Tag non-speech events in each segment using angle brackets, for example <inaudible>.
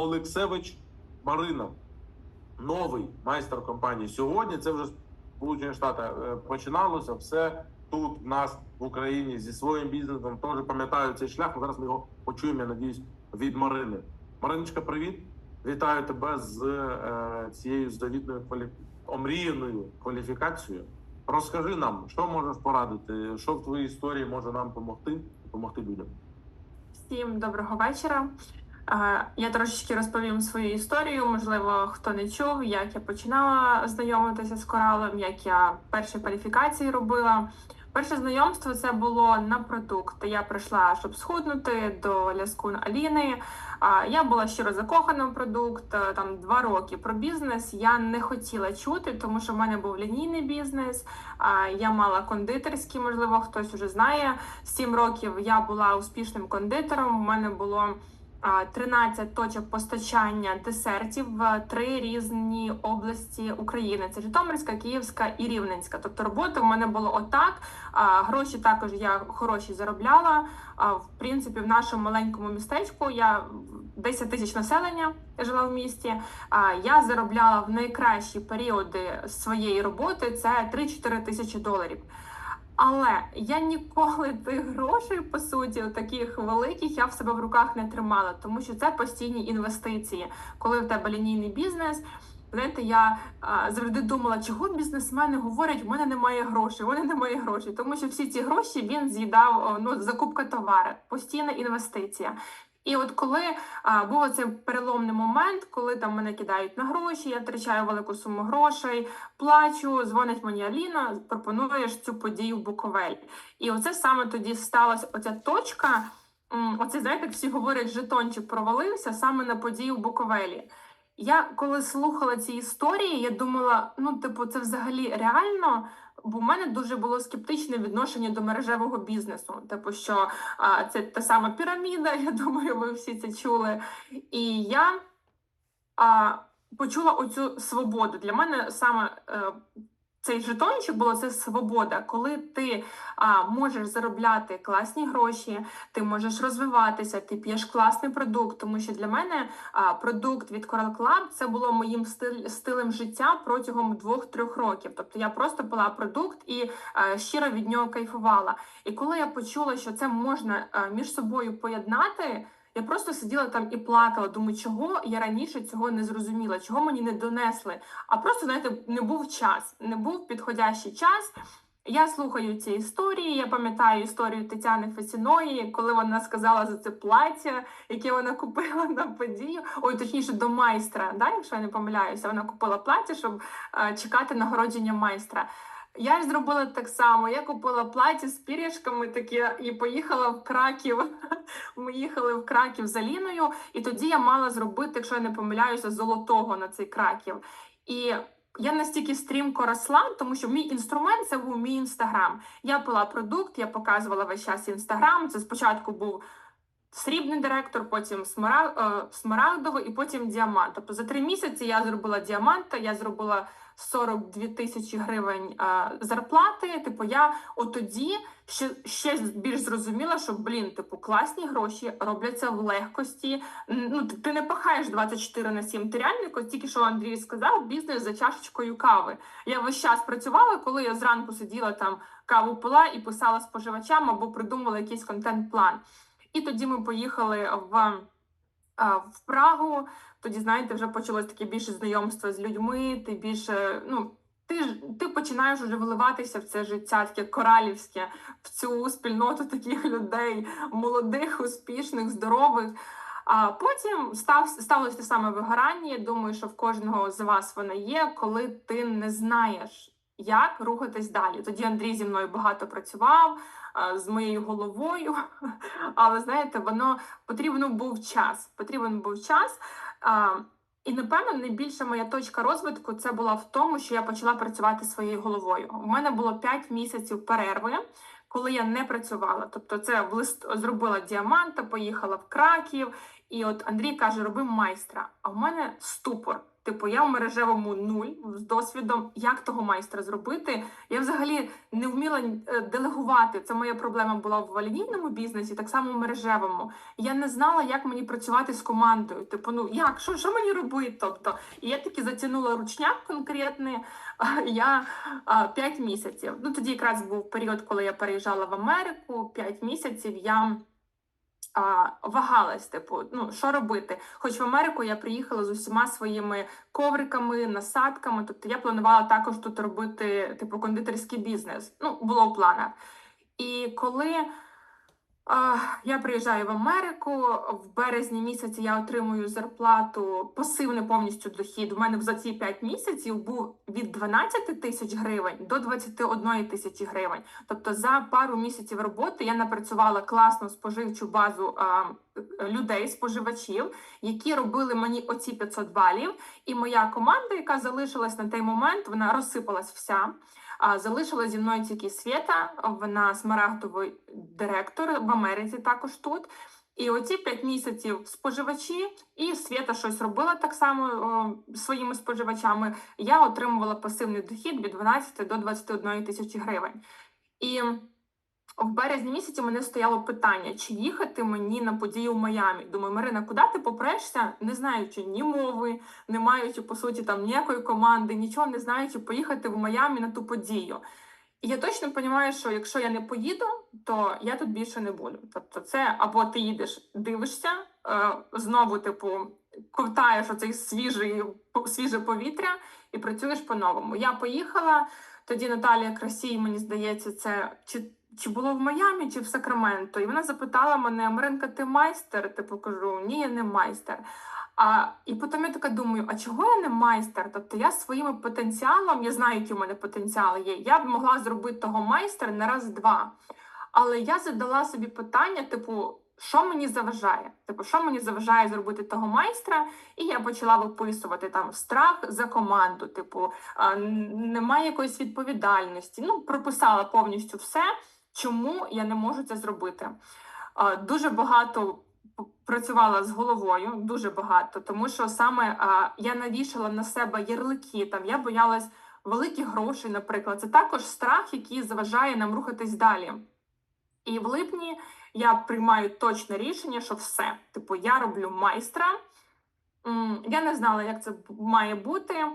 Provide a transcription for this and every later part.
Олексевич Марина, новий майстер компанії. Сьогодні це вже Сполучені Штати е, починалося все тут в нас в Україні зі своїм бізнесом. Теж пам'ятаю цей шлях. Зараз ми його почуємо, я надіюсь, від Марини. Мариночка, привіт! Вітаю тебе з е, цією завітною квалі... омріяною кваліфікацією. Розкажи нам, що можеш порадити, що в твоїй історії може нам допомогти, допомогти людям. Всім доброго вечора. Я трошечки розповім свою історію. Можливо, хто не чув, як я починала знайомитися з коралом, як я перші кваліфікації робила. Перше знайомство це було на продукт. Я прийшла, щоб схуднути до Ляскун Аліни. Я була щиро закохана в продукт. е, Там два роки про бізнес я не хотіла чути, тому що в мене був лінійний бізнес. Я мала кондитерський, можливо, хтось уже знає. Сім років я була успішним кондитером. У мене було 13 точок постачання десертів в три різні області України: це Житомирська, Київська і Рівненська. Тобто роботи в мене було отак. Гроші також я хороші заробляла. В принципі, в нашому маленькому містечку я 10 тисяч населення жила в місті. Я заробляла в найкращі періоди своєї роботи це 3-4 тисячі доларів. Але я ніколи тих грошей, по суті, таких великих, я в себе в руках не тримала, тому що це постійні інвестиції. Коли в тебе лінійний бізнес, знаєте, я а, завжди думала, чого бізнесмени говорять, у мене немає грошей, у мене немає грошей, тому що всі ці гроші він з'їдав ну, закупка товару, постійна інвестиція. І от коли а, був цей переломний момент, коли там мене кидають на гроші, я втрачаю велику суму грошей, плачу, дзвонить мені Аліна, пропонуєш цю подію в Буковель. І оце саме тоді сталася оця точка. Оце, знаєте, всі говорять, жетончик провалився саме на подію в Буковелі. Я коли слухала ці історії, я думала, ну, типу, це взагалі реально. Бо в мене дуже було скептичне відношення до мережевого бізнесу. Типу, що а, це та сама піраміда, <laughs> я думаю, ви всі це чули. І я а, почула оцю свободу. Для мене саме е, цей жетончик було це свобода, коли ти а, можеш заробляти класні гроші, ти можеш розвиватися, ти п'єш класний продукт. Тому що для мене а, продукт від Coral Club це було моїм стиль, стилем життя протягом двох-трьох років. Тобто я просто пила продукт і а, щиро від нього кайфувала. І коли я почула, що це можна а, між собою поєднати. Я просто сиділа там і плакала. Думаю, чого я раніше цього не зрозуміла, чого мені не донесли. А просто, знаєте, не був час, не був підходящий час. Я слухаю ці історії. Я пам'ятаю історію Тетяни Фесіної, коли вона сказала за це плаття, яке вона купила на подію. Ой, точніше, до майстра. Да, якщо я не помиляюся, вона купила плаття, щоб е, чекати нагородження майстра. Я ж зробила так само. Я купила плаття з пір'яшками таке і поїхала в Краків. <laughs> Ми їхали в Краків з Аліною, і тоді я мала зробити, якщо я не помиляюся, золотого на цей Краків. І я настільки стрімко росла, тому що мій інструмент це був мій інстаграм. Я пила продукт, я показувала весь час інстаграм. Це спочатку був срібний директор, потім е, смарагдовий і потім діамант. Тобто за три місяці я зробила діаманта, я зробила 42 тисячі гривень е, зарплати. Типу, я отоді ще, ще більш зрозуміла, що блін, типу, класні гроші робляться в легкості. Ну, ти, не пахаєш 24 на 7. Ти реально, тільки що Андрій сказав, бізнес за чашечкою кави. Я весь час працювала, коли я зранку сиділа там, каву пила і писала споживачам або придумала якийсь контент-план. І тоді ми поїхали в, в Прагу. Тоді, знаєте, вже почалось таке більше знайомство з людьми. Ти більше, ну, ти ж ти починаєш вже вливатися в це життя, таке коралівське, в цю спільноту таких людей, молодих, успішних, здорових. А потім став сталося те саме вигорання. Я думаю, що в кожного з вас воно є, коли ти не знаєш, як рухатись далі. Тоді Андрій зі мною багато працював з моєю головою. <laughs> Але знаєте, воно потрібен був час. Потрібен був час. І напевно найбільша моя точка розвитку це була в тому, що я почала працювати своєю головою. У мене було 5 місяців перерви, коли я не працювала. Тобто, це в лист зробила діаманта, поїхала в Краків. І от Андрій каже: роби майстра. А в мене ступор. Типу, я в мережевому нуль з досвідом, як того майстра зробити. Я взагалі не вміла е, делегувати. Це моя проблема була в лінійному бізнесі, так само в мережевому. Я не знала, як мені працювати з командою. Типу, ну як, що, що мені робити? Тобто, і я таки затягнула ручняк конкретний. Я 5 місяців. Ну тоді якраз був період, коли я переїжджала в Америку. 5 місяців я а, вагалась, типу, ну що робити? Хоч в Америку я приїхала з усіма своїми ковриками, насадками. Тобто я планувала також тут робити типу кондитерський бізнес. Ну, було в планах. І коли я приїжджаю в Америку, в березні місяці я отримую зарплату, пасивний повністю дохід. У мене за ці 5 місяців був від 12 тисяч гривень до 21 тисячі гривень. Тобто за пару місяців роботи я напрацювала класну споживчу базу а, людей, споживачів, які робили мені оці 500 балів. І моя команда, яка залишилась на той момент, вона розсипалась вся. А залишила зі мною тільки Свєта, вона смарагдовий директор в Америці, також тут. І оці 5 місяців споживачі, і Свята щось робила так само о, своїми споживачами. Я отримувала пасивний дохід від 12 до 21 тисячі гривень. І в березні місяці мене стояло питання, чи їхати мені на подію в Майамі. Думаю, Марина, куди ти попрешся, не знаючи ні мови, не маючи по суті там ніякої команди, нічого не знаючи, поїхати в Майамі на ту подію. І я точно розумію, що якщо я не поїду, то я тут більше не буду. Тобто, це або ти їдеш, дивишся, е, знову, типу, ковтаєш оцей свіжий, свіже повітря і працюєш по-новому. Я поїхала, тоді Наталія Красій, мені здається, це чи, чи було в Майамі, чи в Сакраменто. І вона запитала мене: Маринка, ти майстер? Типу кажу, ні, я не майстер. А, і потім я така думаю, а чого я не майстер? Тобто я своїм потенціалом, я знаю, які в мене потенціали є. Я б могла зробити того майстра на раз-два. Але я задала собі питання, типу, що мені заважає? Типу, що мені заважає зробити того майстра? І я почала виписувати там страх за команду, типу, немає якоїсь відповідальності. Ну, прописала повністю все, чому я не можу це зробити. Дуже багато працювала з головою, дуже багато, тому що саме я навішала на себе ярлики. Там я боялась великих грошей, наприклад. Це також страх, який заважає нам рухатись далі. І в липні я приймаю точне рішення, що все. Типу, я роблю майстра. Я не знала, як це має бути.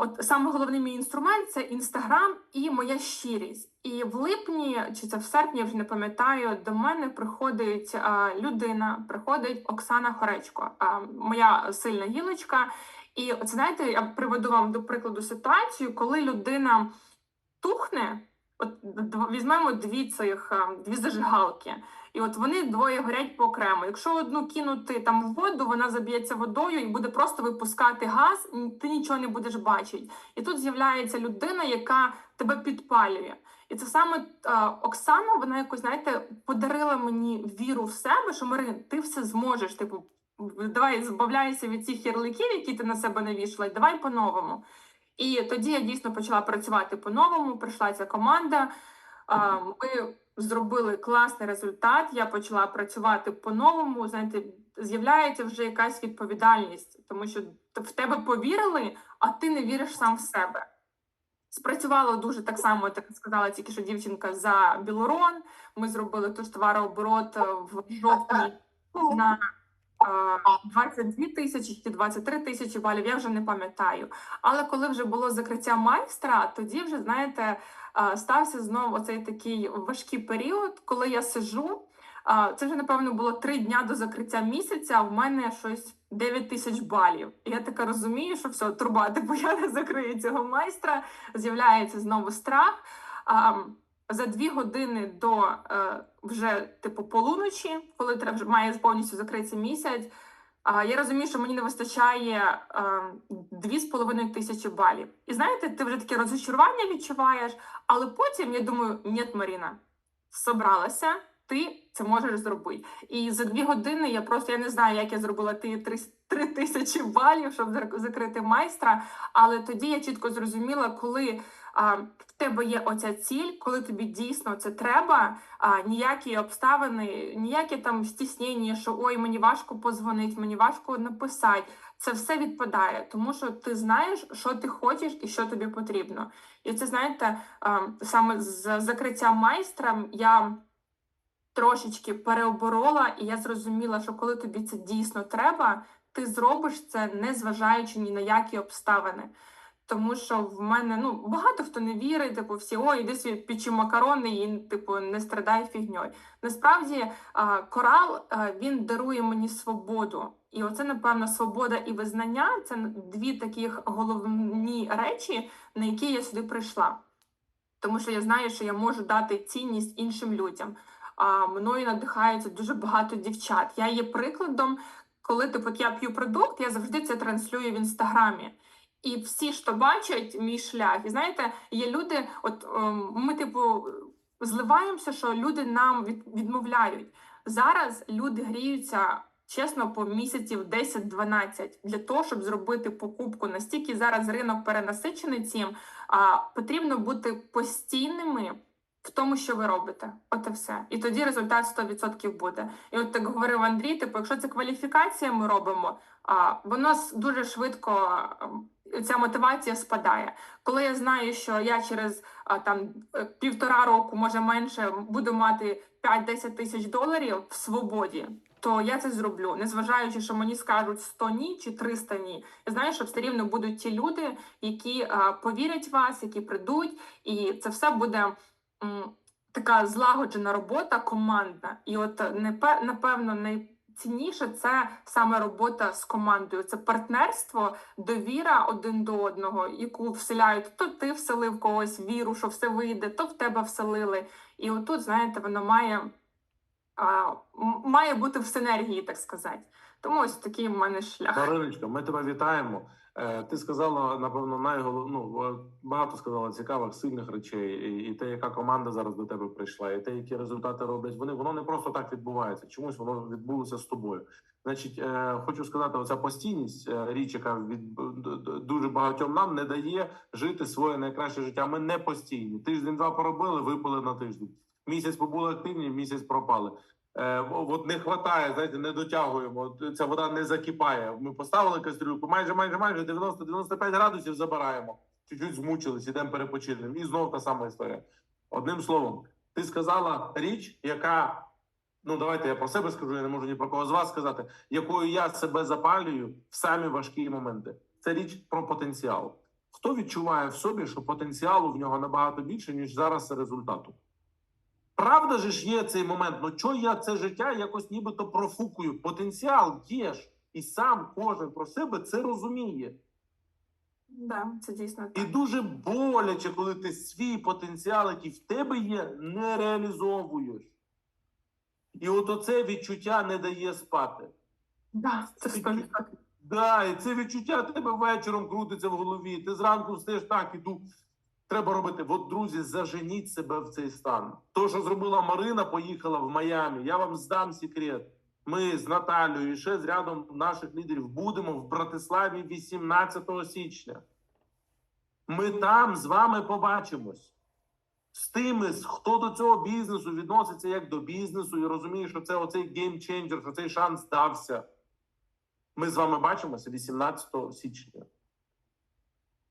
От саме головний мій інструмент це інстаграм і моя щирість. І в липні, чи це в серпні, я вже не пам'ятаю, до мене приходить людина, приходить Оксана Хоречко, моя сильна гілочка. І от знаєте, я приведу вам до прикладу ситуацію, коли людина тухне. От візьмемо дві цих дві зажигалки, і от вони двоє горять по окремо. Якщо одну кинути там в воду, вона заб'ється водою і буде просто випускати газ, н- ти нічого не будеш бачити. І тут з'являється людина, яка тебе підпалює. І це саме е, Оксана, вона якось, знаєте, подарила мені віру в себе, що Марин, ти все зможеш. Типу, давай збавляйся від цих ярликів, які ти на себе навішала, і давай по-новому. І тоді я дійсно почала працювати по-новому. Прийшла ця команда. А, Ми зробили класний результат. Я почала працювати по-новому. Знаєте, з'являється вже якась відповідальність, тому що в тебе повірили, а ти не віриш сам в себе. Спрацювало дуже так само, як сказала тільки що дівчинка за Білорон. Ми зробили тож товарооборот е, в жовтні на 22 тисячі чи 23 тисячі балів, я вже не пам'ятаю. Але коли вже було закриття майстра, тоді вже, знаєте, е, стався знову оцей такий важкий період, коли я сижу. е, Це вже, напевно, було три дня до закриття місяця, а в мене щось 9 тисяч балів. І я така розумію, що все, труба, типу я не закрию цього майстра, з'являється знову страх. За дві години до е, вже типу полуночі, коли треба вже має повністю закритися місяць. А я розумію, що мені не вистачає е, дві з половиною тисячі балів. І знаєте, ти вже таке розчарування відчуваєш, але потім я думаю, ні, Маріна, собралася, ти це можеш зробити. І за дві години я просто я не знаю, як я зробила ті три, три тисячі балів, щоб закрити майстра. Але тоді я чітко зрозуміла, коли в тебе є оця ціль, коли тобі дійсно це треба, а, ніякі обставини, ніякі там стіснення, що ой, мені важко позвонити, мені важко написати. Це все відпадає, тому що ти знаєш, що ти хочеш і що тобі потрібно. І це знаєте, саме з закриттям майстра я трошечки переоборола, і я зрозуміла, що коли тобі це дійсно треба, ти зробиш це, не зважаючи ні на які обставини. Тому що в мене ну багато хто не вірить, типу, всі ой, іди собі печи макарони і типу не страдай фігньою. Насправді корал він дарує мені свободу, і оце напевно свобода і визнання це дві таких головні речі, на які я сюди прийшла. Тому що я знаю, що я можу дати цінність іншим людям. А мною надихається дуже багато дівчат. Я є прикладом, коли типу, я п'ю продукт, я завжди це транслюю в інстаграмі. І всі, що бачать мій шлях, і знаєте, є люди, от ем, ми, типу, зливаємося, що люди нам відмовляють. Зараз люди гріються чесно по місяців 10-12 для того, щоб зробити покупку. Настільки зараз ринок перенасичений цим, а потрібно бути постійними в тому, що ви робите. От і все. І тоді результат 100% буде. І от так говорив Андрій: типу, якщо це кваліфікація, ми робимо, а воно дуже швидко. Ця мотивація спадає. Коли я знаю, що я через там е, півтора року, може менше, буду мати 5-10 тисяч доларів в свободі, то я це зроблю, незважаючи, що мені скажуть 100 ні чи 300 ні. Я знаю, що все рівно будуть ті люди, які повірять вас, які прийдуть, і це все буде така злагоджена робота, командна. І от напевно найцінніше це саме робота з командою. Це партнерство, довіра один до одного, яку вселяють. То ти вселив когось віру, що все вийде, то в тебе вселили. І отут, знаєте, воно має, а, має бути в синергії, так сказати. Тому ось такий в мене шлях. Мариночка, ми тебе вітаємо. Е, Ти сказала, напевно, найголов... ну, багато сказала цікавих, сильних речей, і, і те, яка команда зараз до тебе прийшла, і те, які результати роблять вони, воно не просто так відбувається. Чомусь воно відбулося з тобою. Значить, е, хочу сказати, оця постійність е, річ, яка від дуже багатьом нам не дає жити своє найкраще життя. Ми не постійні. Тиждень-два поробили, випали на тиждень. Місяць побули активні, місяць пропали. Е, от не хватає, знаєте, не дотягуємо. Ця вода не закипає. Ми поставили кастрюльку, майже, майже, майже 90-95 градусів забираємо. Чуть-чуть змучились, ідемо перепочинемо. І знов та сама історія. Одним словом, ти сказала річ, яка, ну давайте я про себе скажу, я не можу ні про кого з вас сказати, якою я себе запалюю в самі важкі моменти. Це річ про потенціал. Хто відчуває в собі, що потенціалу в нього набагато більше, ніж зараз результату? Правда же ж є цей момент. Ну чого я це життя якось нібито профукую? Потенціал є ж, і сам кожен про себе це розуміє. Да, це дійсно І дуже боляче, коли ти свій потенціал, який в тебе є, не реалізовуєш. І от оце відчуття не дає спати. Да, це 100%. Да, і це відчуття тебе вечором крутиться в голові. Ти зранку встаєш так, іду. Треба робити. От, друзі, заженіть себе в цей стан. То, що зробила Марина, поїхала в Майамі. Я вам здам секрет. Ми з Наталією і ще з рядом наших лідерів будемо в Братиславі 18 січня. Ми там з вами побачимось. З тими, хто до цього бізнесу відноситься як до бізнесу, і розуміє, що це оцей геймченджер, що цей шанс дався. Ми з вами бачимося 18 січня.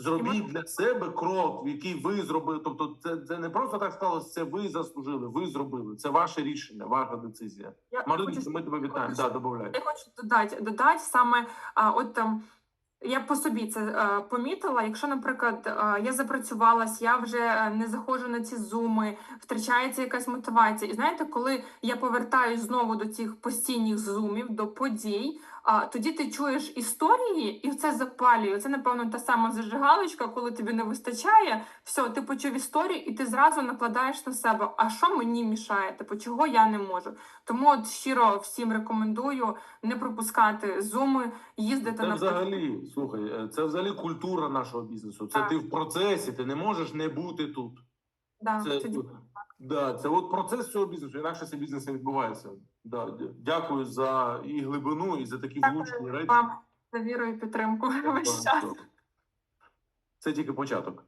Зробіть для себе крок, який ви зробили. Тобто, це, це не просто так сталося, це ви заслужили, ви зробили. Це ваше рішення, ваша децизія. Я Мариночка, хочу ми тебе вітаємо. Да, додай. Я хочу додати, додати саме а, от там. Я по собі це е, помітила. Якщо, наприклад, е, я запрацювалась, я вже е, не заходжу на ці зуми, втрачається якась мотивація. І знаєте, коли я повертаюсь знову до цих постійних зумів, до подій, а тоді ти чуєш історії, і це запалює. Це, напевно, та сама зажигалочка, коли тобі не вистачає. Все, ти почув історію, і ти зразу накладаєш на себе. А що мені мішає? Типу, чого я не можу? Тому от щиро всім рекомендую не пропускати зуми, їздити Це на взагалі, слухай, е, це взагалі культура нашого бізнесу. Це Так. ти в процесі, ти не можеш не бути тут. Да, Це, дій- да, це от процес цього бізнесу, інакше цей бізнес не відбувається. Да, дякую за і глибину, і за такі влучні речі. вам за віру і підтримку весь час. Це тільки початок.